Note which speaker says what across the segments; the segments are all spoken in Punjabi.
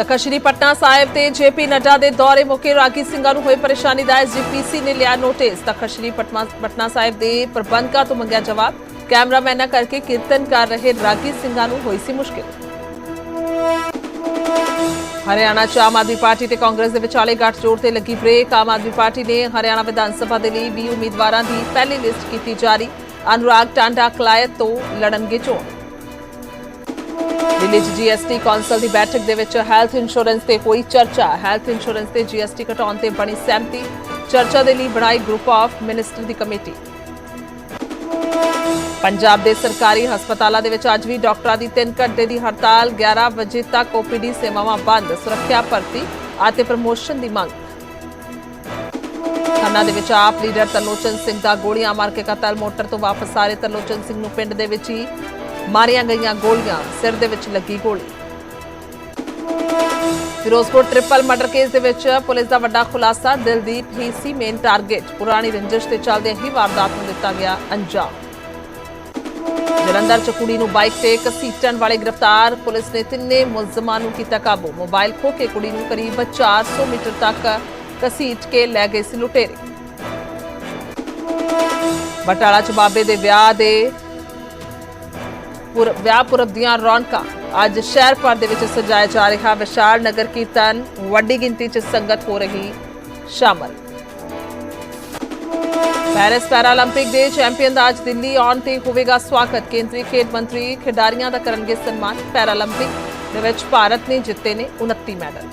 Speaker 1: ਤਖਤ ਸ਼੍ਰੀ ਪਟਨਾ ਸਾਹਿਬ ਤੇ ਜੇਪੀ ਨੱਡਾ ਦੇ ਦੌਰੇ ਮੌਕੇ ਰਾਗੀ ਸਿੰਘਾਂ ਨੂੰ ਹੋਈ ਪਰੇਸ਼ਾਨੀ ਦਾ ਐਸਜੀਪੀਸੀ ਨੇ ਲਿਆ ਨੋਟਿਸ। ਤਖਤ ਸ਼੍ਰੀ ਪਟਨਾ ਸਾਹਿਬ ਦੇ ਪ੍ਰਬੰਧਕਾਂ ਤੋਂ ਮੰਗਿਆ ਜਵਾਬ, ਕੈਮਰਾਮੈਨਾਂ ਕਰਕੇ ਕੀਰਤਨ ਕਰ ਰਹੇ ਰਾਗੀ ਸਿੰਘਾਂ ਨੂੰ ਹੋਈ ਸੀ ਮੁਸ਼ਕਿਲ। ਹਰਿਆਣਾ ਚ ਆਮ ਆਦਮੀ ਪਾਰਟੀ ਤੇ ਕਾਂਗਰਸ ਦੇ ਵਿਚਾਲੇ ਗੱਠਜੋੜ ਤੇ ਲੱਗੀ ਬ੍ਰੇਕ। ਆਮ ਆਦਮੀ ਪਾਰਟੀ ਨੇ ਹਰਿਆਣਾ ਵਿਧਾਨ ਸਭਾ ਦੇ ਲਈ 20 ਉਮੀਦਵਾਰਾਂ ਦੀ ਪਹਿਲੀ ਲਿਸਟ ਕੀਤੀ ਜਾਰੀ। ਅਨੁਰਾਗ ਟਾਂਡਾ ਕਲਾਇਤ ਤੋਂ ਲੜਨਗੇ ਚੋਣ। ਦਿੱਲੀ 'ਚ ਜੀਐਸਟੀ ਕੌਂਸਲ ਦੀ ਬੈਠਕ ਦੇ ਵਿੱਚ ਹੈਲਥ ਇੰਸ਼ੋਰੈਂਸ ਤੇ ਹੋਈ ਚਰਚਾ। ਹੈਲਥ ਇੰਸ਼ੋਰੈਂਸ ਤੇ ਜੀਐਸਟੀ ਘਟਾਉਣ ਤੇ ਬਣੀ ਸਹਿਮਤੀ। ਚਰਚਾ ਦੇ ਲਈ ਬਣਾਈ ਗਰੁੱਪ ਆਫ ਮਿਨਿਸਟਰ ਦੀ ਕਮੇਟੀ। ਪੰਜਾਬ ਦੇ ਸਰਕਾਰੀ ਹਸਪਤਾਲਾਂ ਦੇ ਵਿੱਚ ਅੱਜ ਵੀ ਡਾਕਟਰਾਂ ਦੀ 3 ਘੰਟੇ ਦੀ ਹੜਤਾਲ। 11 ਵਜੇ ਤੱਕ ਓਪੀਡੀ ਸੇਵਾਵਾਂ ਬੰਦ, ਸੁਰੱਖਿਆ ਭਰਤੀ ਅਤੇ ਪ੍ਰਮੋਸ਼ਨ ਦੀ ਮੰਗ। ਖੰਨਾ ਦੇ ਵਿੱਚ ਆਪ ਲੀਡਰ ਤਰਲੋਚਨ ਸਿੰਘ ਦਾ ਗੋਲੀਆਂ ਮਾਰ ਕੇ ਕਤਲ, ਮੋਟਰ ਤੋਂ ਵਾਪਸ ਆ ਰਹੇ ਤਰਲੋਚਨ ਸਿੰਘ ਨੂੰ ਪਿੰਡ ਦੇ ਵਿੱਚ ਹੀ ਮਾਰੀਆਂ ਗਈਆਂ ਗੋਲੀਆਂ ਸਿਰ ਦੇ ਵਿੱਚ ਲੱਗੀ ਗੋਲੀ। ਫਿਰੋਜ਼ਪੁਰ ਟ੍ਰਿਪਲ ਮਰਡਰ ਕੇਸ ਦੇ ਵਿੱਚ ਪੁਲਿਸ ਦਾ ਵੱਡਾ ਖੁਲਾਸਾ ਦਿਲਦੀਪ ਹੀ ਸੀ ਮੇਨ ਟਾਰਗੇਟ ਪੁਰਾਣੀ ਰੰਜਿਸ਼ ਤੇ ਚੱਲਦੇ ਹੀ ਵਾਰਦਾਤ ਨੂੰ ਦਿੱਤਾ ਗਿਆ ਅੰਜਾਮ। ਜਲੰਧਰ ਚ ਕੁੜੀ ਨੂੰ ਬਾਈਕ ਤੇ ਘਸੀਟਣ ਵਾਲੇ ਗ੍ਰਿਫਤਾਰ, ਪੁਲਿਸ ਨੇ ਤਿੰਨੇ ਮੁਲਜ਼ਮਾਂ ਨੂੰ ਕੀਤਾ ਕਾਬੂ। ਮੋਬਾਈਲ ਖੋ ਕੇ ਕੁੜੀ ਨੂੰ ਕਰੀਬ 400 ਮੀਟਰ ਤੱਕ ਘਸੀਟ ਕੇ ਲੈ ਗਏ ਸੀ ਲੁਟੇਰੇ। ਬਟਾਲਾ ਚ ਬਾਬੇ ਦੇ ਵਿਆਹ ਦੇ ਵਿਆਹ ਪੁਰਬ ਦੀਆਂ ਰੌਣਕਾਂ। ਅੱਜ ਸ਼ਹਿਰ ਭਰ ਦੇ ਵਿੱਚ ਸਜਾਇਆ ਜਾ ਰਿਹਾ ਵਿਸ਼ਾਲ ਨਗਰ ਕੀਰਤਨ, ਵੱਡੀ ਗਿਣਤੀ 'ਚ ਸੰਗਤ ਹੋ ਰਹੀ ਸ਼ਾਮਲ। ਪੈਰਿਸ ਪੈਰਾਲੰਪਿਕ ਦੇ ਚੈਂਪੀਅਨ ਦਾ ਅੱਜ ਦਿੱਲੀ ਆਉਣ ਤੇ ਹੋਵੇਗਾ ਸਵਾਗਤ। ਕੇਂਦਰੀ ਖੇਡ ਮੰਤਰੀ ਖਿਡਾਰੀਆਂ ਦਾ ਕਰਨਗੇ ਸਨਮਾਨ। ਪੈਰਾਲੰਪਿਕ ਦੇ ਵਿੱਚ ਭਾਰਤ ਨੇ ਜਿੱਤੇ ਨੇ 29 ਮੈਡਲ।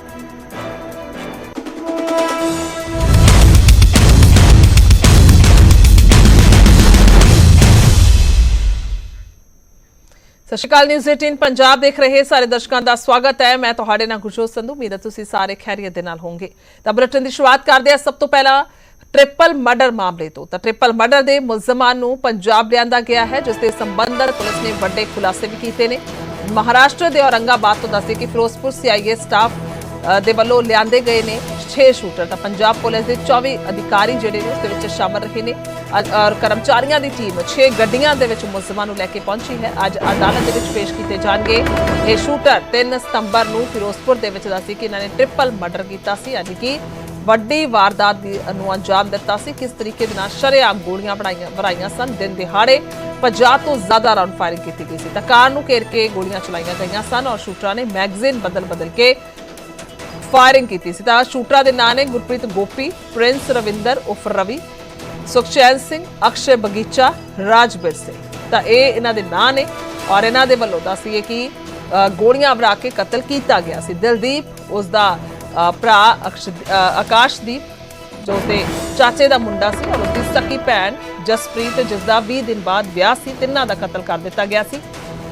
Speaker 1: ਸਤਿ ਸ਼੍ਰੀ ਅਕਾਲ ਨਿਊਜ਼ 18 ਪੰਜਾਬ ਦੇਖ ਰਹੇ ਸਾਰੇ ਦਰਸ਼ਕਾਂ ਦਾ ਸਵਾਗਤ ਹੈ। ਮੈਂ ਤੁਹਾਡੇ ਨਾਲ ਗੁਰਜੋਤ ਸੰਧੂ, ਉਮੀਦ ਹੈ ਤੁਸੀਂ ਸਾਰੇ ਖੈਰੀਅਤ ਦੇ ਨਾਲ ਹੋਵੋਗੇ। ਤਾਂ ਬੁਲੇਟਿਨ ਦੀ ਸ਼ੁਰੂਆਤ ਕਰਦੇ ਹਾਂ। ਸਭ ਤੋਂ ਪਹਿਲਾਂ ਟ੍ਰਿਪਲ ਮਰਡਰ ਮਾਮਲੇ ਤੋਂ। ਤਾਂ ਟ੍ਰਿਪਲ ਮਰਡਰ ਦੇ ਮੁਲਜ਼ਮਾਂ ਨੂੰ ਪੰਜਾਬ ਲਿਆਂਦਾ ਗਿਆ ਹੈ, ਜਿਸ ਦੇ ਸੰਬੰਧਤ ਪੁਲਿਸ ਨੇ ਵੱਡੇ ਖੁਲਾਸੇ ਵੀ ਕੀਤੇ ਨੇ। ਮਹਾਰਾਸ਼ਟਰ ਦੇ ਔਰੰਗਾਬਾਦ ਤੋਂ ਦੱਸਦੇ ਕਿ ਫਿਰੋਜ਼ਪੁਰ ਸੀਆਈਏ ਸਟਾਫ ਦੇ ਵੱਲੋਂ ਲਿਆਂਦੇ ਗਏ ਨੇ 6 ਸ਼ੂਟਰ। ਤਾਂ ਪੰਜਾਬ ਪੁਲਿਸ ਦੇ 24 ਅਧਿਕਾਰੀ ਜਿਹੜੇ ਨੇ ਉਸ ਦੇ ਵਿੱਚ ਸ਼ਾਮਲ ਰਹੇ ਨੇ। ਔਰ ਕਰਮਚਾਰੀਆਂ ਦੀ ਟੀਮ 6 ਗੱਡੀਆਂ ਦੇ ਵਿੱਚ ਮੁਲਜ਼ਮਾਂ ਨੂੰ ਲੈ ਕੇ ਪਹੁੰਚੀ ਹੈ। ਅੱਜ ਅਦਾਲਤ ਦੇ ਵਿੱਚ ਪੇਸ਼ ਕੀਤੇ ਜਾਣਗੇ ਇਹ ਸ਼ੂਟਰ। 3 ਸਤੰਬਰ ਨੂੰ ਫਿਰੋਜ਼ਪੁਰ ਦੇ ਵਿੱਚ ਦੱਸੀ ਕਿ ਇਹਨਾਂ ਨੇ ਟ੍ਰਿਪਲ ਮਰਡਰ ਕੀਤਾ ਸੀ। ਯਾਨੀ ਕਿ ਵੱਡੀ ਵਾਰਦਾਤ ਦੀ ਨੂੰ ਅੰਜਾਮ ਦਿੱਤਾ ਸੀ। ਕਿਸ ਤਰੀਕੇ ਦੇ ਨਾਲ ਸ਼ਰੇਆਮ ਗੋਲੀਆਂ ਬਣਾਈਆਂ ਭਰਾਈਆਂ ਸਨ। ਦਿਨ ਦਿਹਾੜੇ 50 ਤੋਂ ਜ਼ਿਆਦਾ ਰਾਉਂਡ ਫਾਇਰਿੰਗ ਕੀਤੀ ਗਈ ਸੀ। ਤਾਂ ਕਾਰ ਨੂੰ ਘੇਰ ਕੇ ਗੋਲੀਆਂ ਚਲਾਈਆਂ ਗਈਆਂ ਸਨ ਔਰ ਸ਼ੂਟਰਾਂ ਨੇ ਮੈਗਜ਼ੀਨ ਬਦਲ ਬਦਲ ਕੇ ਫਾਇਰਿੰਗ ਕੀਤੀ ਸੀ। ਤਾਂ ਸ਼ੂਟਰਾਂ ਦੇ ਨਾਂ ਨੇ ਗੁਰਪ੍ਰੀਤ ਗੋਪੀ, ਪ੍ਰਿੰਸ ਰਵਿੰਦਰ ਉਫ ਰਵੀ, ਸੁਖਚੈਨ ਸਿੰਘ, ਅਕਸ਼ੇ ਬਗੀਚਾ, ਰਾਜਬੀਰ ਸਿੰਘ। ਤਾਂ ਇਹ ਇਹਨਾਂ ਦੇ ਨਾਂ ਨੇ ਔਰ ਇਹਨਾਂ ਦੇ ਵੱਲੋਂ ਦੱਸੀਏ ਕਿ ਗੋਲੀਆਂ ਵਰਾ ਕੇ ਕਤਲ ਕੀਤਾ ਗਿਆ ਸੀ। ਦਿਲਦੀਪ ਉਸ ਦਾ ਭਰਾ ਅਕਸ਼ ਆਕਾਸ਼ਦੀਪ, ਜੋ ਤੇ ਚਾਚੇ ਦਾ ਮੁੰਡਾ ਸੀ ਔਰ ਉਸਦੀ ਸਕੀ ਭੈਣ ਜਸਪ੍ਰੀਤ, ਜਿਸ ਦਾ 20 ਦਿਨ ਬਾਅਦ ਵਿਆਹ ਸੀ, ਤਿੰਨਾਂ ਦਾ ਕਤਲ ਕਰ ਦਿੱਤਾ ਗਿਆ ਸੀ।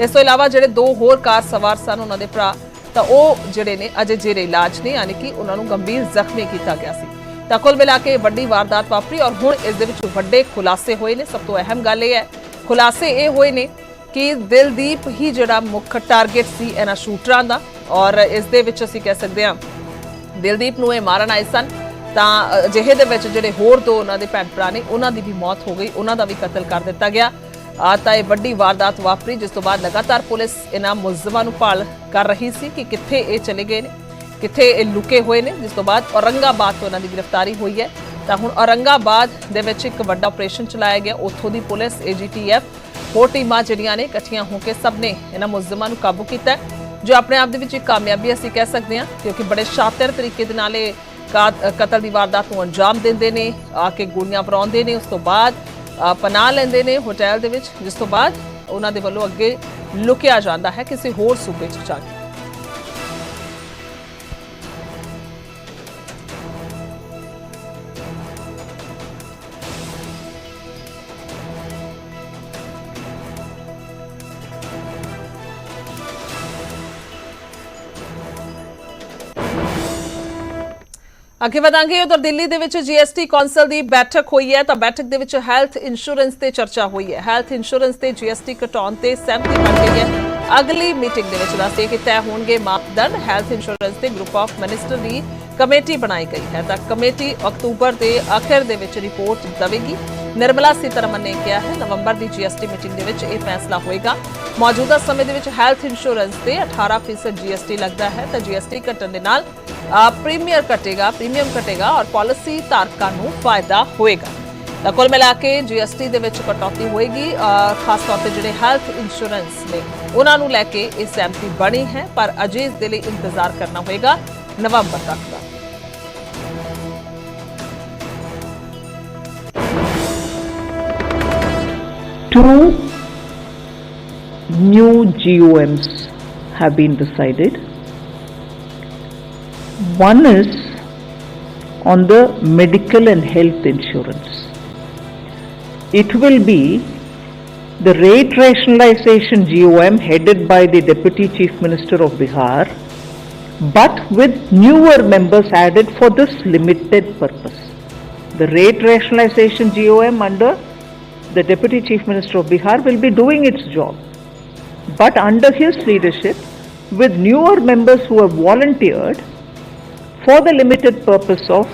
Speaker 1: ਇਸ ਤੋਂ ਇਲਾਵਾ ਜਿਹੜੇ ਦੋ ਹੋਰ ਕਾਰ ਸਵਾਰ ਸਨ, ਉਹਨਾਂ ਦੇ ਭਰਾ ਤਾਂ ਉਹ ਜਿਹੜੇ ਨੇ ਅਜੇ ਜੇਰੇ ਇਲਾਜ ਨੇ, ਯਾਨੀ ਕਿ ਉਹਨਾਂ ਨੂੰ ਗੰਭੀਰ ਜ਼ਖਮੀ ਕੀਤਾ ਗਿਆ ਸੀ। ਤਾਂ ਕੁੱਲ ਮਿਲਾ ਕੇ ਵੱਡੀ ਵਾਰਦਾਤ ਵਾਪਰੀ ਔਰ ਹੁਣ ਇਸ ਦੇ ਵਿੱਚ ਵੱਡੇ ਖੁਲਾਸੇ ਹੋਏ ਨੇ। ਸਭ ਤੋਂ ਅਹਿਮ ਗੱਲ ਇਹ ਹੈ, ਖੁਲਾਸੇ ਇਹ ਹੋਏ ਨੇ ਕਿ ਦਿਲਦੀਪ ਹੀ ਜਿਹੜਾ ਮੁੱਖ ਟਾਰਗੇਟ ਸੀ ਇਹਨਾਂ ਸ਼ੂਟਰਾਂ ਦਾ ਔਰ ਇਸ ਦੇ ਵਿੱਚ ਅਸੀਂ ਕਹਿ ਸਕਦੇ ਹਾਂ, ਦਿਲਦੀਪ ਨੂੰ ਇਹ ਮਾਰਨ ਆਏ ਸਨ। ਤਾਂ ਅਜਿਹੇ ਦੇ ਵਿੱਚ ਜਿਹੜੇ ਹੋਰ ਦੋ ਉਹਨਾਂ ਦੇ ਭੈਣ ਭਰਾ ਨੇ, ਉਹਨਾਂ ਦੀ ਵੀ ਮੌਤ ਹੋ ਗਈ, ਉਹਨਾਂ ਦਾ ਵੀ ਕਤਲ ਕਰ ਦਿੱਤਾ ਗਿਆ। ਆ ਤਾਂ ਇਹ ਵੱਡੀ ਵਾਰਦਾਤ ਵਾਪਰੀ, ਜਿਸ ਤੋਂ ਬਾਅਦ ਲਗਾਤਾਰ ਪੁਲਿਸ ਇਹਨਾਂ ਮੁਲਜ਼ਮਾਂ ਨੂੰ ਭਾਲ ਕਰ ਰਹੀ ਸੀ ਕਿ ਕਿੱਥੇ ਇਹ ਚਲੇ ਗਏ ਨੇ, ਕਿੱਥੇ ਇਹ ਲੁਕੇ ਹੋਏ ਨੇ, ਜਿਸ ਤੋਂ ਬਾਅਦ ਔਰੰਗਾਬਾਦ ਤੋਂ ਇਹਨਾਂ ਦੀ ਗ੍ਰਿਫਤਾਰੀ ਹੋਈ ਹੈ। ਤਾਂ ਹੁਣ ਔਰੰਗਾਬਾਦ ਦੇ ਵਿੱਚ ਇੱਕ ਵੱਡਾ ਆਪਰੇਸ਼ਨ ਚਲਾਇਆ ਗਿਆ, ਉੱਥੋਂ ਦੀ ਪੁਲਿਸ ਏਜੀਟੀਐਫ ਹੋਰ ਟੀਮਾਂ ਜਿਹੜੀਆਂ ਨੇ, ਇਕੱਠੀਆਂ ਹੋ ਕੇ ਸਭ ਨੇ ਇਹਨਾਂ ਮੁਲਜ਼ਮਾਂ ਨੂੰ ਕਾਬੂ ਕੀਤਾ ਜੋ ਆਪਣੇ ਆਪ ਦੇ ਵਿੱਚ ਇੱਕ ਕਾਮਯਾਬੀ ਅਸੀਂ ਕਹਿ ਸਕਦੇ ਹਾਂ, ਕਿਉਂਕਿ ਬੜੇ ਸ਼ਾਤਰ ਤਰੀਕੇ ਦੇ ਨਾਲ ਇਹ ਕਾ- ਕਤਲ ਦੀ ਵਾਰਦਾਤ ਨੂੰ ਅੰਜਾਮ ਦਿੰਦੇ ਨੇ, ਆ ਕੇ ਗੋਲੀਆਂ ਭਰਾਉਂਦੇ ਨੇ, ਉਸ ਤੋਂ ਬਾਅਦ ਪਨਾਹ ਲੈਂਦੇ ਨੇ ਹੋਟਲ ਦੇ ਵਿੱਚ, ਜਿਸ ਤੋਂ ਬਾਅਦ ਉਹਨਾਂ ਦੇ ਵੱਲੋਂ ਅੱਗੇ ਲੁਕਿਆ ਜਾਂਦਾ ਹੈ ਕਿਸੇ ਹੋਰ ਸੂਬੇ 'ਚ ਜਾ ਕੇ। ਅੱਗੇ ਵਧਾਂਗੇ, ਉਧਰ ਦਿੱਲੀ ਦੇ ਵਿੱਚ ਜੀਐਸਟੀ ਕੌਂਸਲ ਦੀ ਬੈਠਕ ਹੋਈ ਹੈ, ਤਾਂ ਬੈਠਕ ਦੇ ਵਿੱਚ ਹੈਲਥ ਇੰਸ਼ੋਰੈਂਸ ਤੇ ਚਰਚਾ ਹੋਈ ਹੈ। ਹੈਲਥ ਇੰਸ਼ੋਰੈਂਸ ਤੇ ਜੀਐਸਟੀ ਘਟਾਉਣ ਤੇ ਸਹਿਮਤੀ ਬਣ ਗਈ ਹੈ। ਅਗਲੀ ਮੀਟਿੰਗ ਦੇ ਵਿੱਚ ਦੱਸਦੇ ਕਿ ਤੈਅ ਹੋਣਗੇ ਮਾਪਦੰਡ। ਹੈਲਥ ਇੰਸ਼ੋਰੈਂਸ ਤੇ ਗਰੁੱਪ ਆਫ ਮਿਨਿਸਟਰ ਦੀ ਕਮੇਟੀ ਬਣਾਈ ਗਈ ਹੈ। ਤਾਂ ਕਮੇਟੀ ਅਕਤੂਬਰ ਦੇ ਆਖਿਰ ਦੇ ਵਿੱਚ ਰਿਪੋਰਟ ਦੇਵੇਗੀ। ਨਿਰਮਲਾ ਸੀਤਾਰਮਨ ਨੇ ਕਿਹਾ ਹੈ, ਨਵੰਬਰ ਦੀ ਜੀਐਸਟੀ ਮੀਟਿੰਗ ਦੇ ਵਿੱਚ ਇਹ ਫੈਸਲਾ ਹੋਏਗਾ। ਮੌਜੂਦਾ ਸਮੇਂ ਦੇ ਵਿੱਚ ਹੈਲਥ ਇੰਸ਼ੋਰੈਂਸ ਤੇ 18% ਜੀਐਸਟੀ ਲੱਗਦਾ ਹੈ, ਤਾਂ ਜੀਐਸਟੀ ਘਟਣ ਦੇ ਨਾਲ ਪ੍ਰੀਮੀਅਰ ਘਟੇਗਾ ਪ੍ਰੀਮੀਅਮ ਘਟੇਗਾ ਔਰ ਪਾਲਿਸੀ ਧਾਰਕਾਂ ਨੂੰ ਫਾਇਦਾ ਹੋਏਗਾ। ਤਾਂ ਕੁੱਲ ਮਿਲਾ ਕੇ ਜੀਐਸਟੀ ਦੇ ਵਿੱਚ ਕਟੌਤੀ ਹੋਏਗੀ ਖਾਸ ਤੌਰ ਤੇ ਜਿਹੜੇ ਹੈਲਥ ਇੰਸ਼ੋਰੈਂਸ ਨੇ, ਉਹਨਾਂ ਨੂੰ ਲੈ ਕੇ ਇਹ ਸਹਿਮਤੀ ਬਣੀ ਹੈ, ਪਰ ਅਜੇ ਇਸ ਦੇ ਲਈ ਇੰਤਜ਼ਾਰ ਕਰਨਾ ਹੋਏਗਾ ਨਵੰਬਰ ਤੱਕ।
Speaker 2: Two new GOMs have been decided. One is on the medical and health insurance. It will be the rate rationalization GOM headed by the Deputy Chief Minister of Bihar, but with newer members added for this limited purpose. The rate rationalization GOM under the Deputy Chief Minister of Bihar will be doing its job. But under his leadership, with newer members who have volunteered for the limited purpose of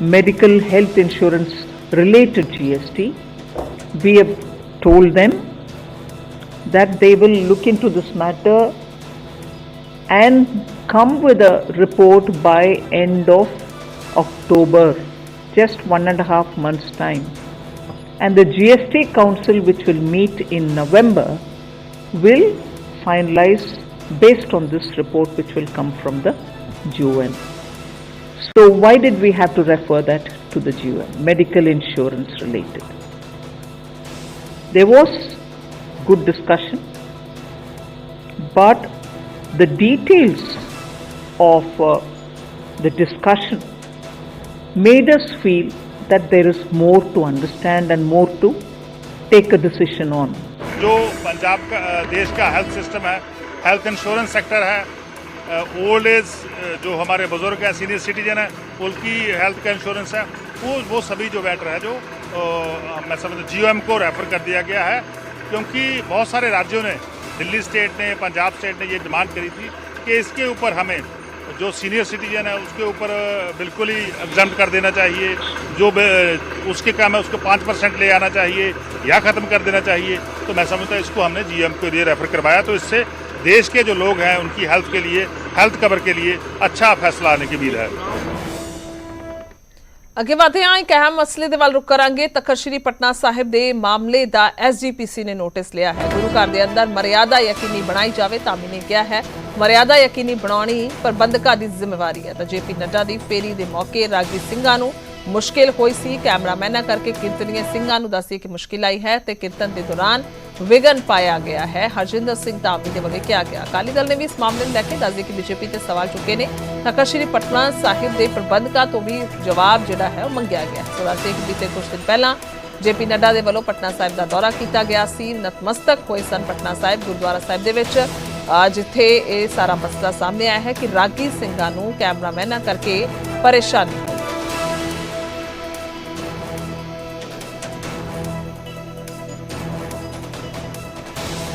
Speaker 2: medical health insurance related GST, we have told them that they will look into this matter and come with a report by end of October, just one and a half months time and the GST Council, which will meet in November, will finalize based on this report, which will come from the GOM. So, why did we have to refer that to the GOM? Medical insurance related. There was good discussion, but the details of uh, the discussion made us feel that there is more to understand and more to take a decision on.
Speaker 3: जो पंजाब का देश का हेल्थ सिस्टम है हेल्थ इंश्योरेंस सेक्टर है ओल्ड एज जो हमारे बुज़ुर्ग हैं सीनियर सिटीजन है, उनकी हेल्थ का इंश्योरेंस है, वो वो सभी जो मैटर है, जो मैं समझ जीओएम को रेफर कर दिया गया है, क्योंकि बहुत सारे राज्यों ने, दिल्ली स्टेट ने, पंजाब स्टेट ने ये डिमांड करी थी कि इसके ऊपर हमें जो सीनियर सिटीजन है, उसके ऊपर बिल्कुल ही एग्ज़ाम कर देना चाहिए। जो उसके काम है, उसको पाँच परसेंट ले आना चाहिए या ख़त्म कर देना चाहिए। तो मैं समझता इसको हमने जीएम के लिए रेफर करवाया। तो इससे देश के जो लोग हैं, उनकी हेल्थ के लिए हेल्थ कवर के लिए अच्छा फैसला आने की उम्मीद है।
Speaker 1: ਅੱਗੇ ਵਧਦੇ ਹਾਂ, ਇੱਕ ਅਹਿਮ ਮਸਲੇ ਦੇ ਵੱਲ ਰੁਕ ਕਰਾਂਗੇ। ਤਖਤ ਸ੍ਰੀ ਪਟਨਾ ਸਾਹਿਬ ਦੇ ਮਾਮਲੇ ਦਾ ਐਸਜੀਪੀਸੀ ਨੇ ਨੋਟਿਸ ਲਿਆ ਹੈ। ਗੁਰੂ ਘਰ ਦੇ ਅੰਦਰ ਮਰਿਆਦਾ ਯਕੀਨੀ ਬਣਾਈ ਜਾਵੇ ਧਾਮੀ ਨੇ ਕਿਹਾ ਹੈ। ਮਰਿਆਦਾ ਯਕੀਨੀ ਬਣਾਉਣੀ ਪ੍ਰਬੰਧਕਾਂ ਦੀ ਜ਼ਿੰਮੇਵਾਰੀ ਹੈ। ਤਾਂ ਜੇਪੀ ਨੱਡਾ ਦੀ ਫੇਰੀ ਦੇ ਮੌਕੇ ਰਾਗੀ ਸਿੰਘਾਂ ਨੂੰ ਮੁਸ਼ਕਿਲ ਹੋਈ ਸੀ। ਕੈਮਰਾਮੈਨਾਂ ਕਰਕੇ ਕੀਰਤਨੀਏ ਸਿੰਘਾਂ ਨੂੰ ਦੱਸੀ ਕਿ ਮੁਸ਼ਕਿਲ ਆਈ ਹੈ ਤੇ ਕੀਰਤਨ ਦੇ ਦੌਰਾਨ ਵਿਗਨ ਪਾਇਆ ਗਿਆ ਹੈ। ਹਰਜਿੰਦਰ ਸਿੰਘ ਧਾਮੀ ਦੇ ਵੱਲੋਂ ਕਿਹਾ ਗਿਆ। ਅਕਾਲੀ ਦਲ ਨੇ ਵੀ ਇਸ ਮਾਮਲੇ ਨੂੰ ਲੈ ਕੇ ਦੱਸਦੇ ਕਿ ਬੀਜੇਪੀ ਤੇ ਸਵਾਲ ਚੁੱਕੇ ਨੇ। ਤਾਂ ਸ੍ਰੀ ਪਟਨਾ ਸਾਹਿਬ ਦੇ ਪ੍ਰਬੰਧਕਾਂ ਤੋਂ ਵੀ ਜਵਾਬ ਜਿਹੜਾ ਹੈ ਉਹ ਮੰਗਿਆ ਗਿਆ ਸੋ ਦੱਸਦੇ ਕਿ ਬੀਤੇ ਕੁਝ ਦਿਨ ਪਹਿਲਾਂ ਜੇਪੀ ਨੱਡਾ ਦੇ ਵੱਲੋਂ ਪਟਨਾ ਸਾਹਿਬ ਦਾ ਦੌਰਾ ਕੀਤਾ ਗਿਆ ਸੀ। ਨਤਮਸਤਕ ਹੋਏ ਸਨ ਪਟਨਾ ਸਾਹਿਬ, ਗੁਰਦੁਆਰਾ ਸਾਹਿਬ ਦੇ ਵਿੱਚ। ਜਿੱਥੇ ਇਹ ਸਾਰਾ ਮਸਲਾ ਸਾਹਮਣੇ ਆਇਆ ਹੈ ਕਿ ਰਾਗੀ ਸਿੰਘਾਂ ਨੂੰ ਕੈਮਰਾਮੈਨਾਂ ਕਰਕੇ ਪਰੇਸ਼ਾਨੀ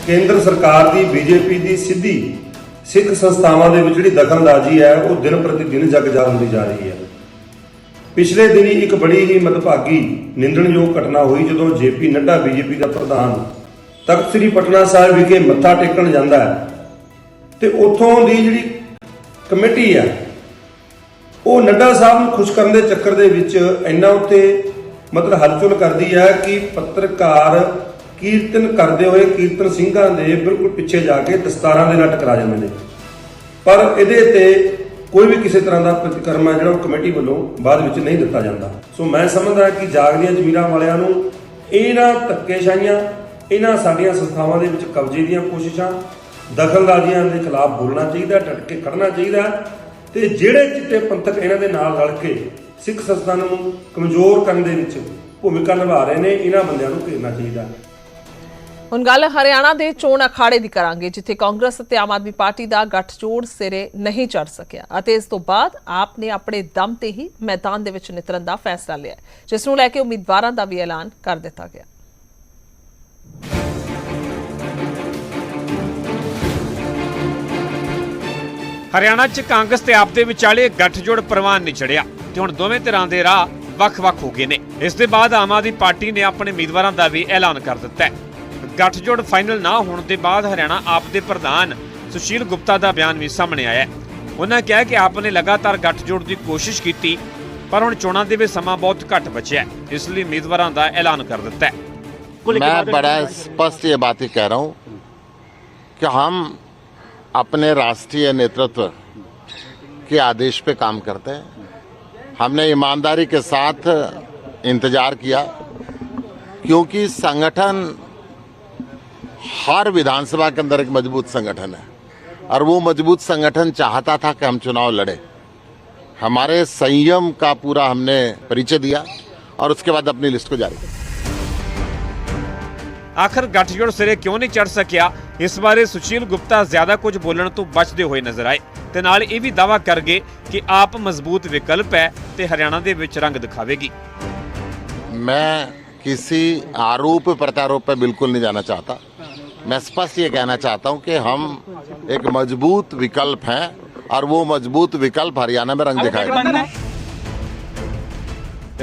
Speaker 4: ਕੇਂਦਰ ਸਰਕਾਰ ਦੀ, ਬੀਜੇਪੀ ਦੀ ਸਿੱਧੀ ਸਿੱਖ ਸੰਸਥਾਵਾਂ ਦੇ ਵਿੱਚ ਜਿਹੜੀ ਦਖਲਅੰਦਾਜ਼ੀ ਹੈ, ਉਹ ਦਿਨ ਪ੍ਰਤੀ ਦਿਨ ਜਗਜਾਰ ਹੁੰਦੀ ਜਾ ਰਹੀ ਹੈ। ਪਿਛਲੇ ਦਿਨੀ ਇੱਕ ਬੜੀ ਹੀ ਮਦਭਾਗੀ, ਨਿੰਦਣਯੋਗ ਘਟਨਾ ਹੋਈ, ਜਦੋਂ ਜੇਪੀ ਨੱਡਾ, ਬੀਜੇਪੀ ਦਾ ਪ੍ਰਧਾਨ ਤਖਤ ਸ੍ਰੀ ਪਟਨਾ ਸਾਹਿਬ ਵਿਖੇ ਮੱਥਾ ਟੇਕਣ ਜਾਂਦਾ ਹੈ। ਤੇ ਉੱਥੋਂ ਦੀ ਜਿਹੜੀ ਕਮੇਟੀ ਹੈ, ਉਹ ਨੱਡਾ ਸਾਹਿਬ ਨੂੰ ਖੁਸ਼ ਕਰਨ ਦੇ ਚੱਕਰ ਦੇ ਵਿੱਚ ਇੰਨਾ ਉੱਤੇ ਮਤਲਬ ਹਲਚੁਲ ਕਰਦੀ ਹੈ ਕਿ ਪੱਤਰਕਾਰ ਕੀਰਤਨ ਕਰਦੇ ਹੋਏ ਕੀਰਤਨ ਸਿੰਘਾਂ ਦੇ ਬਿਲਕੁਲ ਪਿੱਛੇ ਜਾ ਕੇ ਦਸਤਾਰਾਂ ਦੇ ਨਾਲ ਟਕਰਾ ਜਾਂਦੇ ਨੇ। ਪਰ ਇਹਦੇ ਤੇ ਕੋਈ ਵੀ ਕਿਸੇ ਤਰ੍ਹਾਂ ਦਾ ਪ੍ਰਤੀਕਰਮ ਹੈ ਜਿਹੜਾ ਉਹ ਕਮੇਟੀ ਵੱਲੋਂ ਬਾਅਦ ਵਿੱਚ ਨਹੀਂ ਦਿੱਤਾ ਜਾਂਦਾ। ਸੋ ਮੈਂ ਸਮਝਦਾ ਕਿ ਜਾਗਦੀਆਂ ਜ਼ਮੀਰਾਂ ਵਾਲਿਆਂ ਨੂੰ ਇਹਨਾਂ ਧੱਕੇਸ਼ਾਹੀਆਂ, ਇਹਨਾਂ ਸਾਡੀਆਂ ਸੰਸਥਾਵਾਂ ਦੇ ਵਿੱਚ ਕਬਜ਼ੇ ਦੀਆਂ ਕੋਸ਼ਿਸ਼ਾਂ, ਦਖਲਅੰਦਾਜ਼ੀਆਂ ਦੇ ਖਿਲਾਫ ਬੋਲਣਾ ਚਾਹੀਦਾ ਡਟ ਕੇ ਖੜਨਾ ਚਾਹੀਦਾ ਤੇ ਜਿਹੜੇ ਚਿੱਟੇ ਪੰਥਕ ਇਹਨਾਂ ਦੇ ਨਾਲ ਰਲ ਕੇ ਸਿੱਖ ਸੰਸਥਾ ਨੂੰ ਕਮਜ਼ੋਰ ਕਰਨ ਦੇ ਵਿੱਚ ਭੂਮਿਕਾ ਨਿਭਾ ਰਹੇ ਨੇ, ਇਹਨਾਂ ਬੰਦਿਆਂ ਨੂੰ ਘੇਰਨਾ ਚਾਹੀਦਾ।
Speaker 1: ਹੁਣ ਗੱਲ ਹਰਿਆਣਾ ਦੇ ਚੋਣ ਅਖਾੜੇ ਦੀ ਕਰਾਂਗੇ, ਜਿੱਥੇ ਕਾਂਗਰਸ ਅਤੇ ਆਮ ਆਦਮੀ ਪਾਰਟੀ ਦਾ ਗੱਠਜੋੜ ਸਿਰੇ ਨਹੀਂ ਚੜ ਸਕਿਆ। ਅਤੇ ਇਸ ਤੋਂ ਬਾਅਦ ਆਪ ਨੇ ਆਪਣੇ ਦਮ ਤੇ ਹੀ ਮੈਦਾਨ ਦੇ ਵਿੱਚ ਨਿਤਰਨ ਦਾ ਫੈਸਲਾ ਲਿਆ ਜਿਸ ਨੂੰ ਲੈ ਕੇ ਉਮੀਦਵਾਰਾਂ ਦਾ ਵੀ ਐਲਾਨ ਕਰ ਦਿੱਤਾ ਗਿਆ।
Speaker 5: ਹਰਿਆਣਾ 'ਚ ਕਾਂਗਰਸ ਤੇ ਆਪ ਦੇ ਵਿਚਾਲੇ ਗੱਠਜੋੜ ਪ੍ਰਵਾਨ ਨਹੀਂ ਚੜਿਆ ਤੇ ਹੁਣ ਦੋਵੇਂ ਧਿਰਾਂ ਦੇ ਰਾਹ ਵੱਖ-ਵੱਖ ਹੋ ਗਏ ਨੇ। ਇਸ ਦੇ ਬਾਅਦ ਆਮ ਆਦਮੀ ਪਾਰਟੀ ਨੇ ਆਪਣੇ ਉਮੀਦਵਾਰਾਂ ਦਾ ਵੀ ਐਲਾਨ ਕਰ ਦਿੱਤਾ ਹੈ। ਗੱਠਜੋੜ ਫਾਈਨਲ ਨਾ ਹੋਣ ਦੇ ਬਾਅਦ ਹਰਿਆਣਾ ਆਪ ਦੇ ਪ੍ਰਧਾਨ ਸੁਸ਼ੀਲ ਗੁਪਤਾ ਦਾ ਬਿਆਨ ਵੀ ਸਾਹਮਣੇ ਆਇਆ ਹੈ ਉਹਨਾਂ ਕਿਹਾ ਕਿ ਆਪ ਨੇ ਲਗਾਤਾਰ ਗੱਠਜੋੜ ਦੀ ਕੋਸ਼ਿਸ਼ ਕੀਤੀ ਪਰ ਹੁਣ ਚੋਣਾਂ ਦੇ ਵਿੱਚ ਸਮਾਂ ਬਹੁਤ ਘੱਟ ਬਚਿਆ ਹੈ ਇਸ ਲਈ ਉਮੀਦਵਾਰਾਂ ਦਾ ਐਲਾਨ ਕਰ ਦਿੱਤਾ ਹੈ
Speaker 6: मैं बड़ा स्पष्ट ये बात ही कह रहा हूं कि हम अपने राष्ट्रीय नेतृत्व के आदेश पे काम करते हैं हमने ईमानदारी के साथ इंतजार किया क्योंकि संगठन हर विधानसभा के अंदर एक मजबूत संगठन है और वो मजबूत संगठन चाहता था कि हम चुनाव लड़े हमारे संयम का पूरा हमने परिचय दिया और उसके बाद अपनी लिस्ट को जारी किया
Speaker 5: ਆਖਰ ਗੱਠਜੋੜ ਸਿਰੇ ਕਿਉਂ ਨਹੀਂ ਚੜ ਸਕਿਆ ਇਸ ਬਾਰੇ ਸੁਸ਼ੀਲ ਗੁਪਤਾ ਜ਼ਿਆਦਾ ਕੁਝ ਬੋਲਣ ਤੋਂ ਬਚਦੇ ਹੋਏ ਨਜ਼ਰ ਆਏ ਤੇ ਨਾਲ ਇਹ ਵੀ ਦਾਵਾ ਕਰ ਗਏ ਕਿ ਆਪ ਮਜ਼ਬੂਤ ਵਿਕਲਪ ਹੈ ਤੇ ਹਰਿਆਣਾ ਦੇ ਵਿੱਚ ਰੰਗ ਦਿਖਾਵੇਗੀ
Speaker 6: मैं किसी आरोप प्रत्यारोप पे बिल्कुल नहीं जाना चाहता मैं स्पष्ट ये कहना चाहता हूं कि हम एक मजबूत विकल्प हैं और वो मजबूत विकल्प हरियाणा में रंग दिखाएगा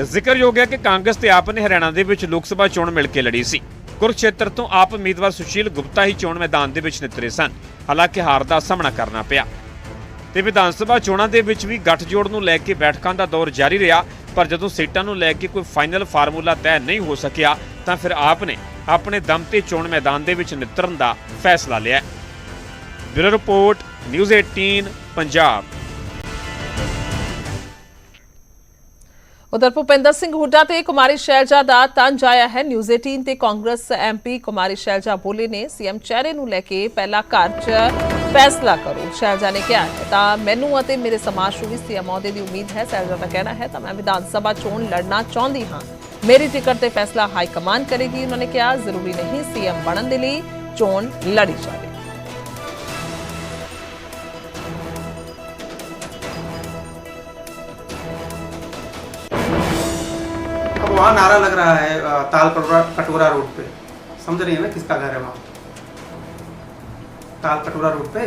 Speaker 5: ਜ਼ਿਕਰਯੋਗ ਹੈ ਕਿ ਕਾਂਗਰਸ ਤੇ ਆਪ ਨੇ ਹਰਿਆਣਾ ਦੇ ਵਿੱਚ ਲੋਕ ਸਭਾ ਚੋਣ ਮਿਲ ਕੇ ਲੜੀ ਸੀ ਕੁਰਕਸ਼ੇਤਰ ਤੋਂ ਆਪ ਉਮੀਦਵਾਰ ਸੁਸ਼ੀਲ ਗੁਪਤਾ ਹੀ ਚੋਣ ਮੈਦਾਨ ਦੇ ਵਿੱਚ ਨਿਤਰੇ ਸਨ ਹਾਲਾਂਕਿ ਹਾਰ ਦਾ ਸਾਹਮਣਾ ਕਰਨਾ ਪਿਆ ਤੇ ਵਿਧਾਨ ਸਭਾ ਚੋਣਾਂ ਦੇ ਵਿੱਚ ਵੀ ਗੱਠਜੋੜ ਨੂੰ ਲੈ ਕੇ ਬੈਠਕਾਂ ਦਾ ਦੌਰ ਜਾਰੀ ਰਿਹਾ ਪਰ ਜਦੋਂ ਸੀਟਾਂ ਨੂੰ ਲੈ ਕੇ ਕੋਈ ਫਾਈਨਲ ਫਾਰਮੂਲਾ ਤੈਅ ਨਹੀਂ ਹੋ ਸਕਿਆ ਤਾਂ ਫਿਰ ਆਪ ਨੇ ਆਪਣੇ ਦਮ ਤੇ ਚੋਣ ਮੈਦਾਨ ਦੇ ਵਿੱਚ ਨਿਤਰਨ ਦਾ ਫੈਸਲਾ ਲਿਆ ਬਿਊਰੋ ਰਿਪੋਰਟ, ਨਿਊਜ਼ 18 ਪੰਜਾਬ।
Speaker 1: ਉਧਰ ਭੁਪਿੰਦਰ ਸਿੰਘ ਹੁੱਡਾ ਤੇ ਕੁਮਾਰੀ ਸ਼ੈਲਜਾ ਦਾ ਤੰਜ ਆਇਆ ਹੈ। ਨਿਊਜ਼ 18 ਤੇ ਕਾਂਗਰਸ ਐਮਪੀ ਕੁਮਾਰੀ ਸ਼ੈਲਜਾ ਬੋਲੇ ਨੇ, ਸੀਐਮ ਚਿਹਰੇ ਨੂੰ ਲੈ ਕੇ ਪਹਿਲਾ ਘਰ 'ਚ ਫੈਸਲਾ ਕਰੋ। ਸ਼ੈਲਜਾ ਨੇ ਕਿਹਾ ਤਾਂ ਮੈਨੂੰ ਅਤੇ ਮੇਰੇ ਸਮਾਜ ਨੂੰ ਵੀ ਸੀਐਮ ਅਹੁਦੇ ਦੀ ਉਮੀਦ ਹੈ। ਸ਼ੈਲਜਾ ਦਾ ਕਹਿਣਾ ਹੈ, ਤਾਂ ਮੈਂ ਵਿਧਾਨ ਸਭਾ ਚੋਣ ਲੜਨਾ ਚਾਹੁੰਦੀ ਹਾਂ। ਮੇਰੀ ਟਿਕਟ ਤੇ ਫੈਸਲਾ ਹਾਈ ਕਮਾਨ ਕਰੇਗੀ ਉਹਨਾਂ ਨੇ ਕਿਹਾ ਜ਼ਰੂਰੀ ਨਹੀਂ ਸੀਐਮ ਬਣਨ ਦੇ ਲਈ ਚੋਣ ਲੜੀ ਜਾਵੇ
Speaker 7: अब वहाँ नारा लग रहा है अ, ताल कटोरा कटोरा रोड पे समझ रही है ना किसका घर है वहाँ ताल कटोरा रोड पे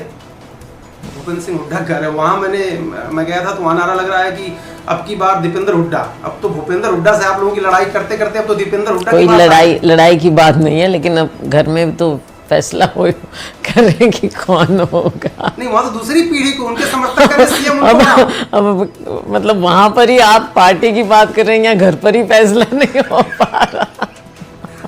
Speaker 7: भूपेंद्र सिंह हुड्डा का घर है। वहाँ मैंने मैं गया था तो वहाँ नारा लग रहा है कि अब की बार दीपेंद्र हुड्डा। अब तो भूपेंद्र हुड्डा से आप लोगों की लड़ाई करते करते अब तो दीपेंद्र हुड्डा
Speaker 8: कोई लड़ाई लड़ाई की बात नहीं है लेकिन अब घर में तो फैसला हो करें कि कौन होगा?
Speaker 7: नहीं वहाँ तो दूसरी पीढ़ी को उनके समर्थक
Speaker 8: अब अब मतलब वहाँ पर ही आप पार्टी की बात कर रहे हैं या घर पर ही फैसला नहीं हो पा रहा?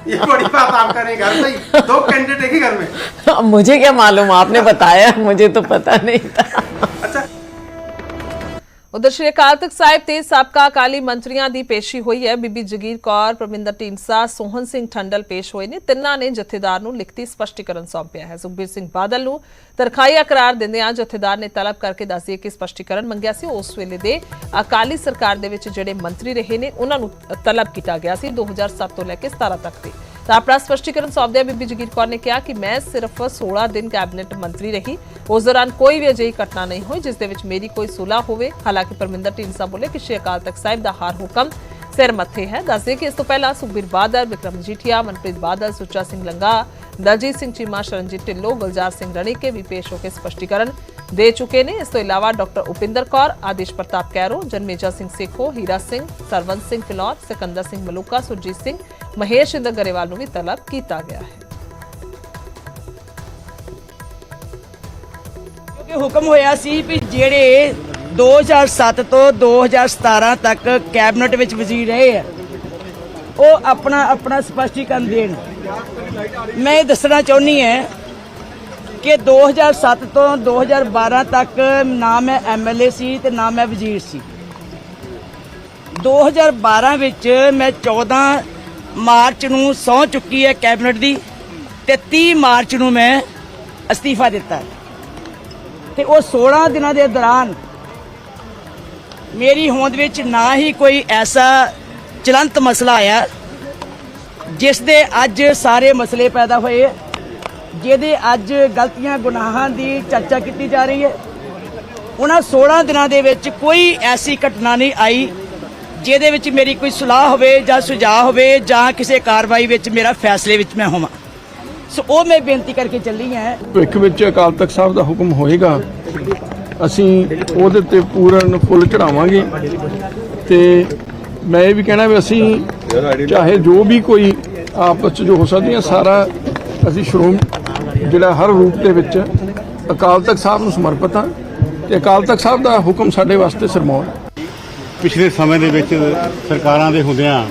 Speaker 7: ये बड़ी बात आप करें घर में ही। दो कैंडिडेट एक ही घर में
Speaker 8: अब मुझे क्या मालूम आपने बताया मुझे तो पता नहीं था
Speaker 7: अच्छा
Speaker 1: ਉਧਰ ਸ਼੍ਰੀ ਅਕਾਲ ਤਖਤ ਸਾਹਿਬ ਤੇ ਸਾਬਕਾ ਅਕਾਲੀ ਮੰਤਰੀਆਂ ਦੀ ਪੇਸ਼ੀ ਹੋਈ ਹੈ। ਬੀਬੀ ਜਗੀਰ ਕੌਰ, ਪ੍ਰਮਿੰਦਰ ਢੀਂਡਸਾ ਸੋਹਨ ਸਿੰਘ ਠੰਡਲ ਪੇਸ਼ ਹੋਏ ਨੇ। ਤਿੰਨਾਂ ਨੇ ਜਥੇਦਾਰ ਨੂੰ ਲਿਖਤੀ ਸਪਸ਼ਟੀਕਰਨ ਸੌਂਪਿਆ ਹੈ। ਸੁਖਬੀਰ ਸਿੰਘ ਬਾਦਲ ਨੂੰ ਤਰਖਾਈਆ ਕਰਾਰ ਦਿੰਦਿਆਂ ਜਥੇਦਾਰ ਨੇ ਤਲਬ ਕਰਕੇ ਦੱਸਿਆ ਕਿ ਸਪਸ਼ਟੀਕਰਨ ਮੰਗਿਆ ਸੀ। ਉਸ ਵੇਲੇ ਦੇ ਅਕਾਲੀ ਸਰਕਾਰ ਦੇ ਵਿੱਚ ਜਿਹੜੇ ਮੰਤਰੀ ਰਹੇ ਨੇ, ਉਹਨਾਂ ਨੂੰ ਤਲਬ ਕੀਤਾ ਗਿਆ ਸੀ। 2007 ਤੋਂ ਲੈ ਕੇ 17 ਤੱਕ ਦੇ ਤਾਂ ਆਪਣਾ ਸਪਸ਼ਟੀਕਰਨ ਸੌਂਪਦਿਆਂ ਬੀਬੀ ਜਗੀਰ ਕੌਰ ਨੇ ਕਿਹਾ ਕਿ ਮੈਂ ਸਿਰਫ 16 ਦਿਨ ਕੈਬਨਿਟ ਮੰਤਰੀ ਰਹੀ। ਉਸ ਦੌਰਾਨ ਕੋਈ ਵੀ ਅਜਿਹੀ ਘਟਨਾ ਨਹੀਂ ਹੋਈ, ਜਿਸ ਦੇ ਵਿੱਚ ਮੇਰੀ ਕੋਈ ਸੁਲਾਹ ਹੋਵੇ। ਹਾਲਾਂਕਿ ਪਰਮਿੰਦਰ ਢੀਂਡਸਾ ਬੋਲੇ ਕਿ ਸ਼੍ਰੀ ਅਕਾਲ ਤਖਤ ਸਾਹਿਬ ਦਾ ਹਾਰ ਹੁਕਮ ਸਿਰ ਮੱਥੇ ਹੈ। ਦੱਸਦੇ ਕਿ ਇਸ ਤੋਂ ਪਹਿਲਾਂ ਸੁਖਬੀਰ ਬਾਦਲ ਵਿਕਰਮ ਜੀਠੀਆ, ਮਨਪ੍ਰੀਤ ਬਾਦਲ, ਸੁੱਚਾ ਸਿੰਘ ਲੰਗਾ ਦਲਜੀਤ ਸਿੰਘ ਚੀਮਾ, ਸ਼ਰਨਜੀਤ ਢਿੱਲੋਂ ਗੁਲਜ਼ਾਰ ਸਿੰਘ ਰਣੀਕੇ ਵੀ ਪੇਸ਼ ਹੋ ਕੇ ਸਪਸ਼ਟੀਕਰਨ ਦੇ ਚੁੱਕੇ ਨੇ। ਇਸ ਤੋਂ ਇਲਾਵਾ ਡਾਕਟਰ ਉਪਿੰਦਰ ਕੌਰ, ਆਦੇਸ਼ ਪ੍ਰਤਾਪ ਕੈਰੋ, ਜਨਮੇਜਾ ਸਿੰਘ ਸੇਖੋ, ਹੀਰਾ ਸਿੰਘ, ਸਰਵੰਤ ਸਿੰਘ ਫਿਲੌਰ ਸਿਕੰਦਰ ਸਿੰਘ ਮਲੂਕਾ, ਸੁਰਜੀਤ ਸਿੰਘ, ਮਹੇਸ਼ ਇੰਦਰ ਗਰੇਵਾਲ ਨੂੰ ਵੀ ਤਲਬ ਕੀਤਾ ਗਿਆ ਹੈ।
Speaker 9: ਕਿਉਂਕਿ ਹੁਕਮ ਹੋਇਆ ਸੀ ਵੀ ਜਿਹੜੇ 2007 ਤੋਂ 2017 ਤੱਕ ਕੈਬਨਿਟ ਵਿੱਚ ਵਜ਼ੀਰ ਰਹੇ ਆ, ਉਹ ਆਪਣਾ ਆਪਣਾ ਸਪਸ਼ਟੀਕਰਨ ਦੇਣ। ਮੈਂ ਇਹ ਦੱਸਣਾ ਚਾਹੁੰਦੀ ਹਾਂ ਕਿ 2007 ਤੋਂ 2012 ਤੱਕ ਨਾ ਮੈਂ ਐਮਐਲਏ ਸੀ ਤੇ ਨਾ ਮੈਂ ਵਜ਼ੀਰ ਸੀ। 2012 ਵਿੱਚ ਮੈਂ 14 ਮਾਰਚ ਨੂੰ ਸਹੁੰ ਚੁੱਕੀ ਹੈ ਕੈਬਨਿਟ ਦੀ ਤੇ 30 ਮਾਰਚ ਨੂੰ ਮੈਂ ਅਸਤੀਫਾ ਦਿੱਤਾ ਹੈ। ਤੇ ਉਹ 16 ਦਿਨਾਂ ਦੇ ਦੌਰਾਨ ਮੇਰੀ ਹੋਂਦ ਵਿੱਚ ਨਾ ਹੀ ਕੋਈ ਐਸਾ ਚਲੰਤ ਮਸਲਾ ਆਇਆ ਜਿਸ ਦੇ ਅੱਜ ਸਾਰੇ ਮਸਲੇ ਪੈਦਾ ਹੋਏ ਜਿਹਦੇ ਅੱਜ ਗਲਤੀਆਂ, ਗੁਨਾਹਾਂ ਦੀ ਚਰਚਾ ਕੀਤੀ ਜਾ ਰਹੀ ਹੈ। ਉਹਨਾਂ 16 ਦਿਨਾਂ ਦੇ ਵਿੱਚ ਕੋਈ ਐਸੀ ਘਟਨਾ ਨਹੀਂ ਆਈ, ਜਿਹਦੇ ਵਿੱਚ ਮੇਰੀ ਕੋਈ ਸਲਾਹ ਹੋਵੇ ਜਾਂ ਸੁਝਾਅ ਹੋਵੇ ਜਾਂ ਕਿਸੇ ਕਾਰਵਾਈ ਵਿੱਚ ਮੇਰਾ ਫੈਸਲੇ ਵਿੱਚ ਮੈਂ ਹੋਵਾਂ। ਸੋ ਉਹ ਮੈਂ ਬੇਨਤੀ ਕਰਕੇ ਚੱਲੀ ਹਾਂ।
Speaker 10: ਭਵਿੱਖ ਵਿੱਚ ਅਕਾਲ ਤਖਤ ਸਾਹਿਬ ਦਾ ਹੁਕਮ ਹੋਏਗਾ, ਅਸੀਂ ਉਹਦੇ ਤੇ ਪੂਰਨ ਫੁੱਲ ਚੜਾਵਾਂਗੇ ਤੇ ਮੈਂ ਇਹ ਵੀ ਕਹਿਣਾ ਵੀ ਅਸੀਂ ਚਾਹੇ ਜੋ ਵੀ ਕੋਈ ਆਪਸ ਚ ਜੋ ਹੋ ਸਕਦੀਆਂ, ਸਾਰਾ ਅਸੀਂ ਸ਼੍ਰੋਮ ਜਿਹੜਾ ਹਰ ਰੂਪ ਦੇ ਵਿੱਚ ਅਕਾਲ ਤਖਤ ਸਾਹਿਬ ਨੂੰ ਸਮਰਪਿਤ ਹਾਂ ਤੇ ਅਕਾਲ ਤਖਤ ਸਾਹਿਬ ਦਾ ਹੁਕਮ ਸਾਡੇ ਵਾਸਤੇ ਸਰਮੌਰ
Speaker 11: ਪਿਛਲੇ ਸਮੇਂ ਦੇ ਵਿੱਚ ਸਰਕਾਰਾਂ ਦੇ ਹੁੰਦਿਆਂ